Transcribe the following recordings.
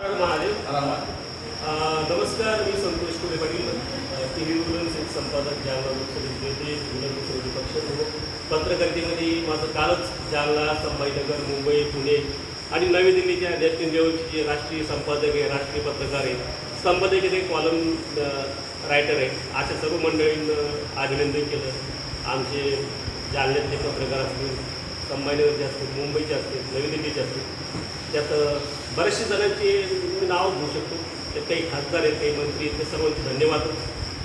महादेव नमस्कार मी संतोष कुले Patil. T V woollens संपादक जालना लोकसभेचे नेते विधान पक्षप्रमुख. पत्रकारितेमध्ये माझं कालच जालना संभाजीनगर मुंबई पुणे आणि नवी दिल्लीच्या नॅशनल लेवलचे जे राष्ट्रीय संपादक आहे राष्ट्रीय पत्रकार आहे. संपादक ते कॉलम रायटर आहे. अशा सर्व मंडळींना अभिनंदन केलं. आमचे जालन्यातले पत्रकार असतील संभाजीनगरचे असतील मुंबईचे असतील नवी दिल्लीचे असतील त्यात बऱ्याचशा जणांची मी नाव घेऊ शकतो. त्यात काही खासदार आहेत काही मंत्री आहेत ते सर्वांचे धन्यवाद.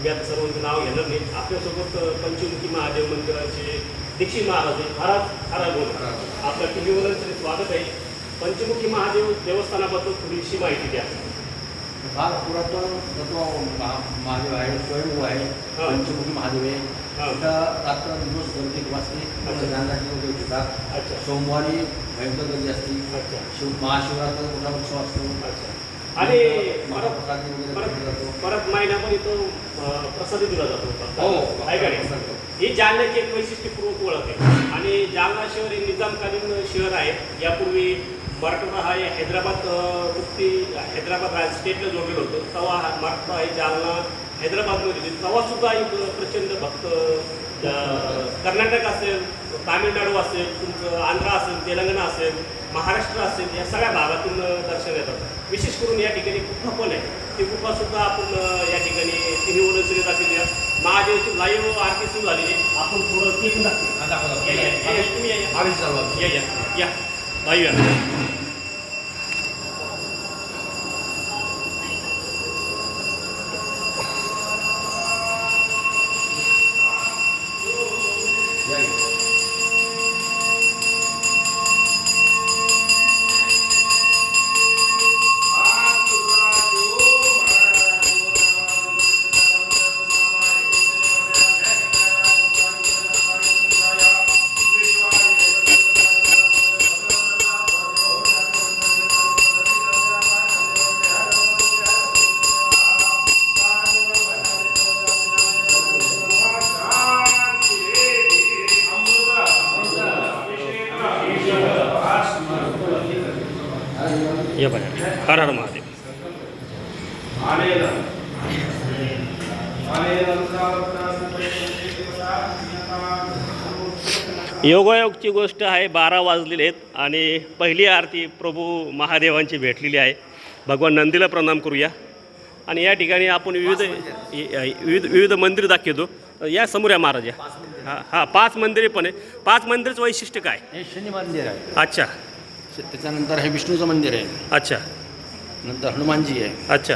मी आता सर्वांचं नाव घेणार नाही. आपल्यासोबत पंचमुखी महादेव मंदिराचे दीक्षित महाराज आहे महाराज महाराज. बोल आपल्या टी व्हीवरच स्वागत आहे. पंचमुखी महादेव देवस्थानाबद्दल थोडीशी माहिती द्या. फार पुरातन तत्व महा- महादेव आहे स्वयंभू आहे हा. पंचमुखी महादेव आहे. हा. इथं रात्र दिवस गर्दी वाजते. ज्ञानाची वगैरे घेतात सोमवारी भयंकर गर्दी असते. शिव महाशिवरात्र मोठा उत्सव असतो. आणि परत महिन्यामध्ये तो प्रसादी दिला जातो. हो. आहे का नाही? ही जालन्याची एक वैशिष्ट्यपूर्वक ओळख आहे. आणि जालना शहर हे निजामकालीन शहर आहे. यापूर्वी मराठवाडा हा हैदराबाद अ, हैदराबाद राज स्टेटला जोडलेलं होतं तेव्हा हा मराठवाडा हे जालना हैदराबादमध्ये होते तेव्हा एक प्रचंड भक्त कर्नाटक असेल तामिळनाडू असेल तुमचं आंध्र असेल तेलंगणा असेल महाराष्ट्र असेल या सगळ्या भागातून दर्शन येतात विशेष करून या ठिकाणी गुफा पण आहे ती गुफा सुद्धा आपण या ठिकाणी तिन्ही वनसरी दाखवली महादेवची लाईव्ह आरती सुरू झालेली आपण थोडं ते पण दाखवू. या, या, तुम्ही या, या. 来远了。या बघा हर हर महादेव। योगायोगची गोष्ट आहे बारा वाजलेले आहेत आणि पहिली आरती प्रभू महादेवांची भेटलेली आहे. भगवान नंदीला प्रणाम करूया. आणि या ठिकाणी आपण विविध विविध विविध मंदिर दाखवतो. या समोर या महाराज हां हां पाच मंदिरे पण आहे पाच मंदिरचं वैशिष्ट्य काय? हे शनी मंदिर आहे. अच्छा. त्याच्यानंतर हे विष्णूचं मंदिर आहे. अच्छा. नंतर हनुमानजी आहे. अच्छा.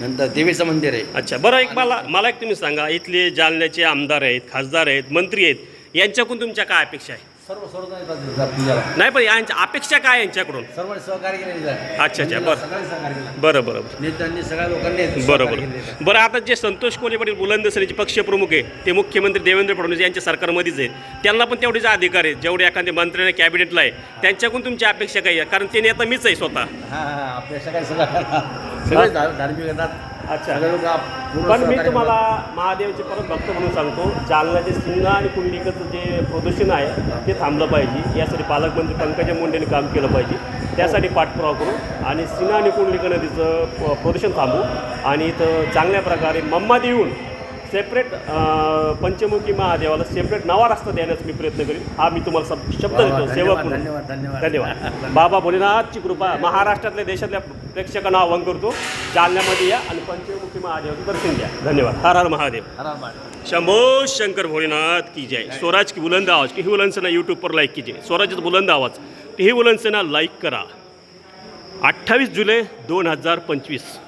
नंतर देवीचं मंदिर आहे. अच्छा. बरं एक मला मला एक तुम्ही सांगा. इथले जालन्याचे आमदार आहेत खासदार आहेत मंत्री आहेत यांच्याकडून तुमच्या काय अपेक्षा आहे? सर्व सर्व नाही पण यांच्या अपेक्षा काय यांच्याकडून? सर्वांनी सहकार्य केले अच्छा, अच्छा, बरं. सगळ्यांनी सहकार्य केलं. बरं बरं बरं. नेत्यांनी सगळ्या लोकांनी बरं सहकार्य बरं आता जे संतोष कोले पाटील बुलंदसरीचे पक्षप्रमुख आहे ते मुख्यमंत्री देवेंद्र फडणवीस यांच्या सरकारमध्येच आहेत त्यांना पण तेवढेच अधिकार आहेत. जेवढे एखाद्या मंत्र्याने कॅबिनेटला आहे त्यांच्याकडून तुमची अपेक्षा काय आहे? कारण ते नेता मीच आहे स्वतः. हां सगळ्या सगळ्या सगळे धार्मिक येतात. अच्छा. सगळे लोक आप- पूर्ण पण मी सहकार्य तुम्हाला महादेवचे परत भक्त म्हणून सांगतो जालन्याचे सिंह आणि कुंडलिकाचं जे प्रदूषण आहे ते थांबलं पाहिजे. यासाठी पालकमंत्री पंकजा मुंडेने काम केलं पाहिजे. त्यासाठी पाठपुरावा करू आणि सिन्हा आणि कुंडलिका नदीचं प- प्रदूषण थांबू. आणि इथं चांगल्या प्रकारे मम्मा देऊन सेपरेट पंचमुखी महादेवाला सेपरेट नवा रस्ता देण्याचा मी प्रयत्न करीन. हा मी तुम्हाला सब- शब्द देतो. सेवक धन्यवाद, म्हणून धन्यवाद, बाबा भोलेनाथची कृपा महाराष्ट्रातल्या देशातल्या प्रेक्षकांना आवाहन करतो. जालन्यामध्ये या आणि पंचमुखी महादेवाचं दर्शन घ्या. धन्यवाद. हर हर महादेव. हर हर महादेव. शंभो शंकर भोलेनाथ की जय. स्वराज की बुलंद आवाज. की ही बुलंदसेना यूट्यूबवर लाईक कीजिए. स्वराजचा बुलंद आवाज. की ही बुलंदसेना लाईक करा. अठ्ठावीस जुलै दोन हजार पंचवीस.